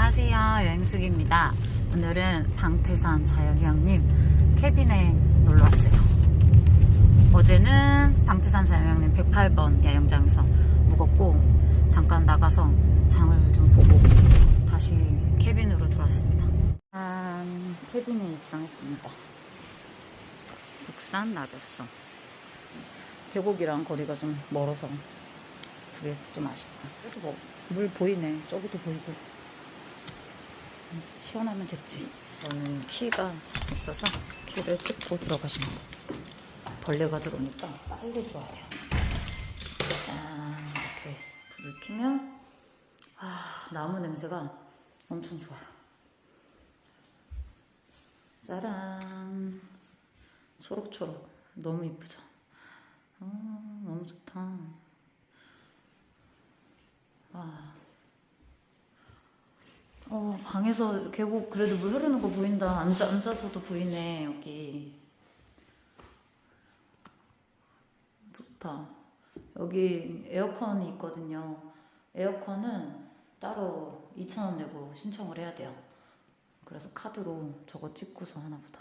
안녕하세요. 여행숙입니다. 오늘은 방태산 자연휴양림 캐빈에 놀러 왔어요. 어제는 방태산 자연휴양림 108번 야영장에서 묵었고 잠깐 나가서 장을 좀 보고 다시 캐빈으로 들어왔습니다. 한 캐빈에 입성했습니다. 북산 낙엽성. 계곡이랑 거리가 좀 멀어서 그게 좀 아쉽다. 그래도 뭐 물 보이네. 저기도 보이고. 음, 시원하면 됐지. 저는 키가 있어서 키를 찍고 들어가시면 됩니다. 벌레가 들어오니까 빨리 들어와야 돼요. 짠 이렇게 불을 켜면 아 나무 냄새가 엄청 좋아요. 짜란 초록초록 너무 이쁘죠? 아 너무 좋다. 아. 어, 방에서 계곡 그래도 물 흐르는 거 보인다. 앉아, 앉아서도 보이네, 여기. 좋다. 여기 에어컨이 있거든요. 에어컨은 따로 2,000원 내고 신청을 해야 돼요. 그래서 카드로 저거 찍고서 하나 보다.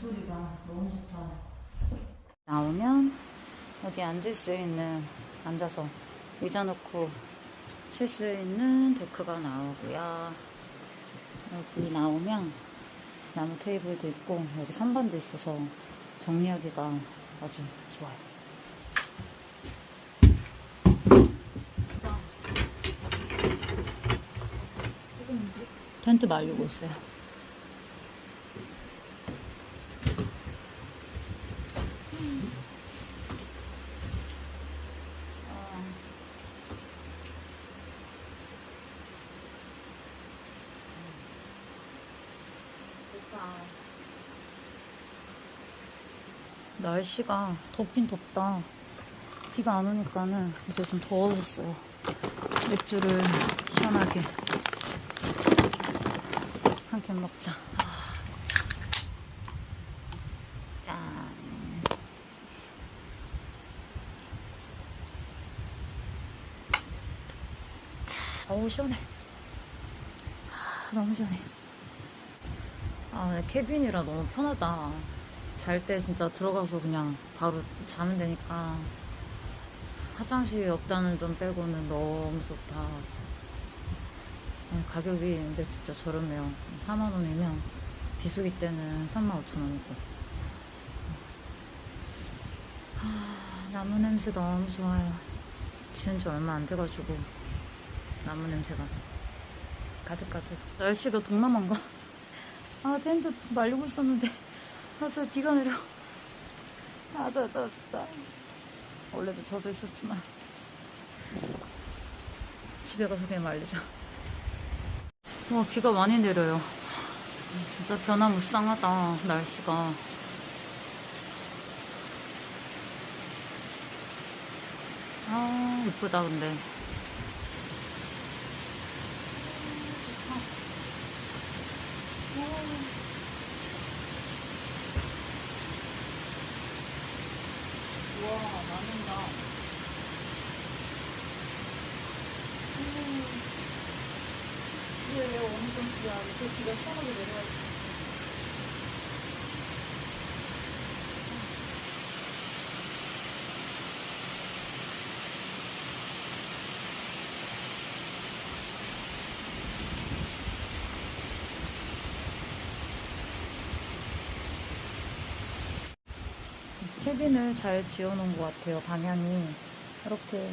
물소리가 너무 좋다. 나오면 여기 앉을 수 있는 앉아서 의자 놓고 쉴 수 있는 데크가 나오고요. 여기 나오면 나무 테이블도 있고 여기 선반도 있어서 정리하기가 아주 좋아요. 텐트 말리고 있어요. 날씨가 덥긴 덥다. 비가 안 오니까는 이제 좀 더워졌어요. 맥주를 시원하게 한 캔 먹자. 아, 참. 짠. 어우 시원해. 아, 너무 시원해. 아, 캐빈이라 너무 편하다. 잘 때 진짜 들어가서 그냥 바로 자면 되니까 화장실이 없다는 점 빼고는 너무 좋다. 네, 가격이 근데 진짜 저렴해요. 4만 원이면 비수기 때는 3만 5천 원이고. 아, 나무 냄새 너무 좋아요. 지은 지 얼마 안 돼가지고 나무 냄새가 가득가득. 날씨가 동남아인가? 아 텐트 말리고 있었는데 아저 비가 내려. 아저 저 진짜. 원래도 젖어 있었지만. 집에 가서 그냥 말리자 와 비가 많이 내려요. 진짜 변화무쌍하다 날씨가. 아 이쁘다 근데 어느 정도야? 이렇게 비가 시원하게 내려와. 캐빈을 잘 지어놓은 것 같아요. 방향이 이렇게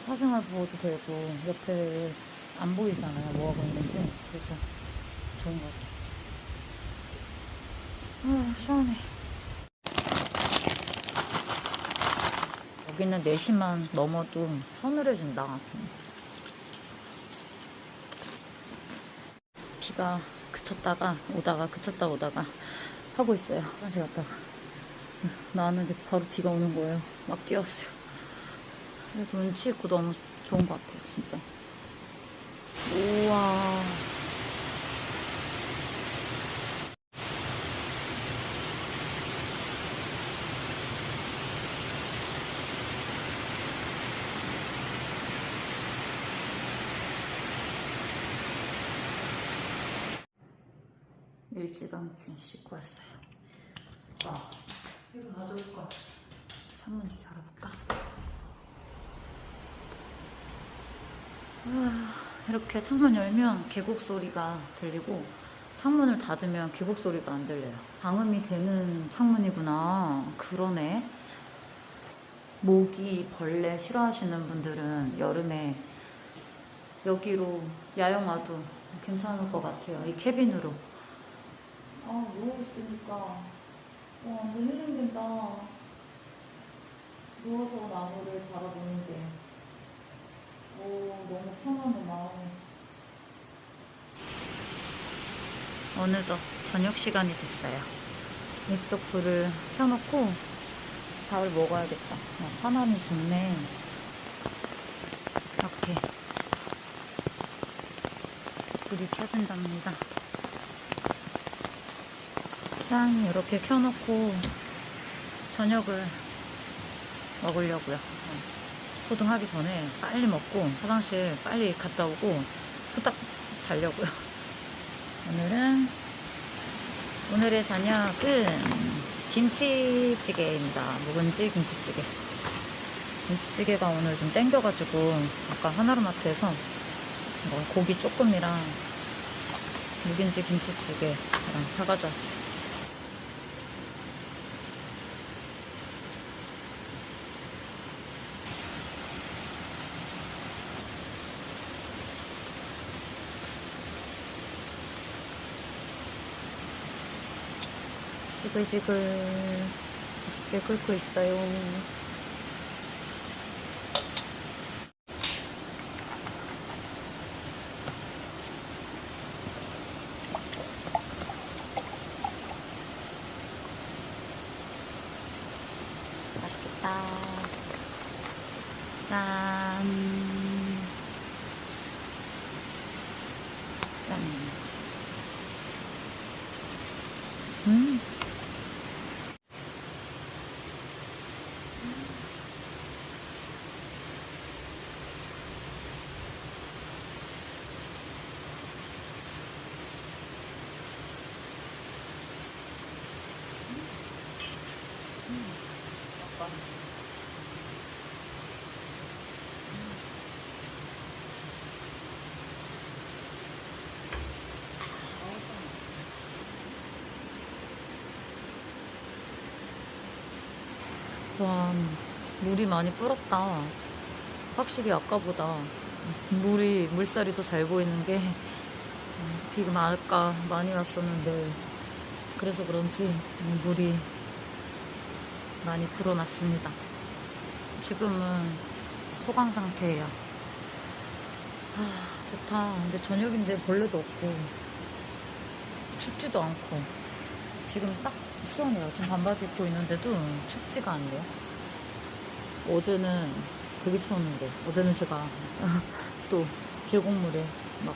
사생활 보호도 되고 옆에 안 보이잖아요. 뭐 하고 있는지 그래서 좋은 것 같아요. 아 시원해. 여기는 4시만 넘어도 서늘해진다. 비가 그쳤다가 오다가 그쳤다 오다가 하고 있어요. 화장실 갔다가. 나왔는데 바로 비가 오는 거예요. 막 뛰었어요. 그래도 운치 있고 너무 좋은 것 같아요, 진짜. 우와. 일찌감치 씻고 왔어요. 어. 이거 놔둘까 창문 좀 열어볼까? 와. 이렇게 창문 열면 계곡 소리가 들리고 창문을 닫으면 계곡 소리가 안 들려요. 방음이 되는 창문이구나. 그러네. 모기, 벌레 싫어하시는 분들은 여름에 여기로 야영 와도 괜찮을 것 같아요. 이 캐빈으로. 아, 누워 있으니까 와, 완전 힐링된다. 누워서 나무를 바라보는 게. 오, 너무 편하네, 마음이. 어느덧 저녁 시간이 됐어요. 이쪽 불을 켜놓고 밥을 먹어야겠다. 어, 화남이 좋네. 이렇게 불이 켜진답니다. 짠 이렇게 켜놓고 저녁을 먹으려고요. 어, 소등하기 전에 빨리 먹고 화장실 빨리 갔다 오고 후딱 자려고요. 오늘은 오늘의 저녁은 김치찌개입니다. 묵은지 김치찌개. 김치찌개가 오늘 좀 땡겨가지고 아까 하나로마트에서 뭐 고기 조금이랑 묵은지 김치찌개랑 사가져왔어요. 지글지글 맛있게 끓고 있어요. 맛있겠다. 짠. 짠. 음. 약간 와, 물이 많이 불었다. 확실히 아까보다 물이, 물살이 더 잘 보이는 게 음, 비가 아까 많이 왔었는데 그래서 그런지 물이 많이 불어났습니다. 지금은 소강 상태예요. 아, 좋다. 근데 저녁인데 벌레도 없고 춥지도 않고 지금 딱 시원해요. 지금 반바지 입고 있는데도 춥지가 않네요. 어제는 되게 추웠는데 어제는 제가 또 계곡물에 막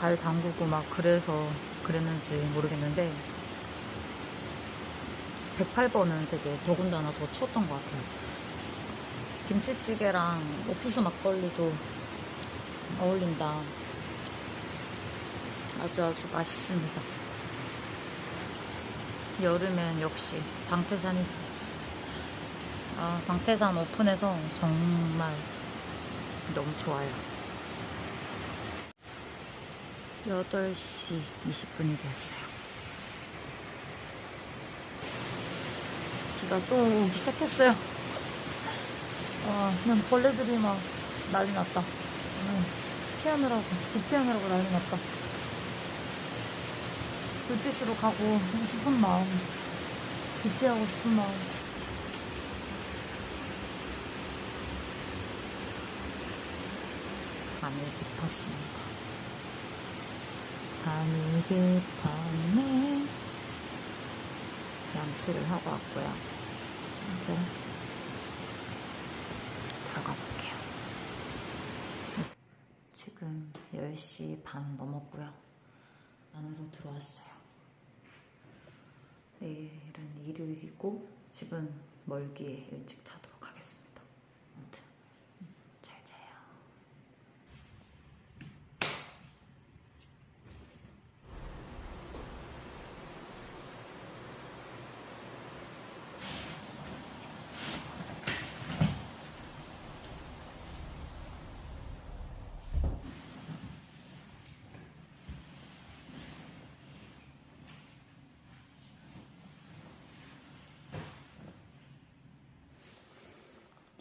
발 담그고 막 그래서 그랬는지 모르겠는데 108번은 되게 더군다나 더 추웠던 것 같아요. 김치찌개랑 옥수수 막걸리도 어울린다. 아주 아주 맛있습니다. 여름엔 역시 방태산이지. 아, 방태산 오픈해서 정말 너무 좋아요. 8시 20분이 되었어요. 비가 또 오기 시작했어요. 아, 그냥 벌레들이 막 난리 났다. 음, 피하느라고, 불 피하느라고 난리 났다. 불빛으로 가고 싶은 마음, 불피하고 싶은 마음. 밤이 깊었습니다. 밤이 깊었네. 양치를 하고 왔고요. 이제 들어가 볼게요. 지금 10시 반 넘었고요. 안으로 들어왔어요. 내일은 일요일이고 집은 멀기에 일찍 자도록 하겠습니다. 아무튼 음, 잘 자요.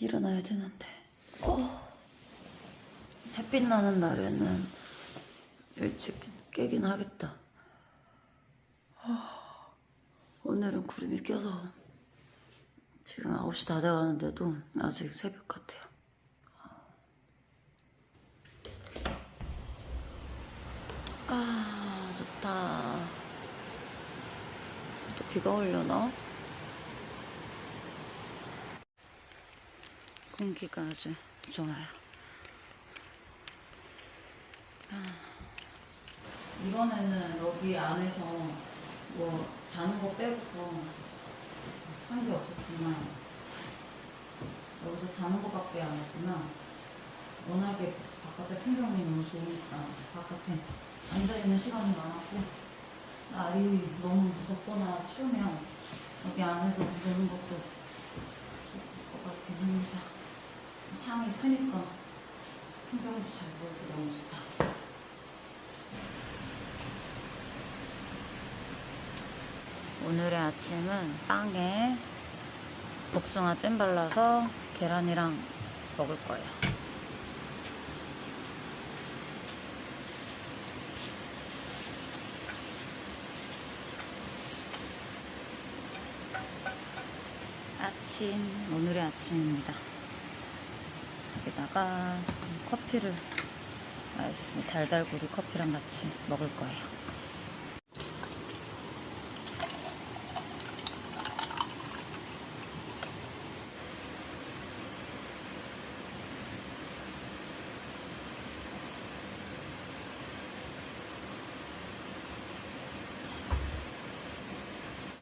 일어나야 되는데. 어. 햇빛 나는 날에는 일찍 깨긴 하겠다. 아, 오늘은 구름이 껴서 지금 9시 다 돼가는데도 아직 새벽 같아요. 아, 좋다. 또 비가 오려나? 공기가 아주 좋아요. 아. 이번에는 여기 안에서 뭐 자는 거 빼고서 한 게 없었지만 여기서 자는 거밖에 안 했지만 워낙에 바깥에 풍경이 너무 좋으니까 바깥에 앉아있는 시간이 많았고 날이 너무 덥거나 추우면 여기 안에서 노는 것도 좋을 것 같긴 합니다. 창이 크니까 풍경도 잘 보이고 너무 좋다. 오늘의 아침은 빵에 복숭아 잼 발라서 계란이랑 먹을 거예요. 아침, 오늘의 아침입니다. 여기다가 커피를 아이스 달달구리 커피랑 같이 먹을 거예요.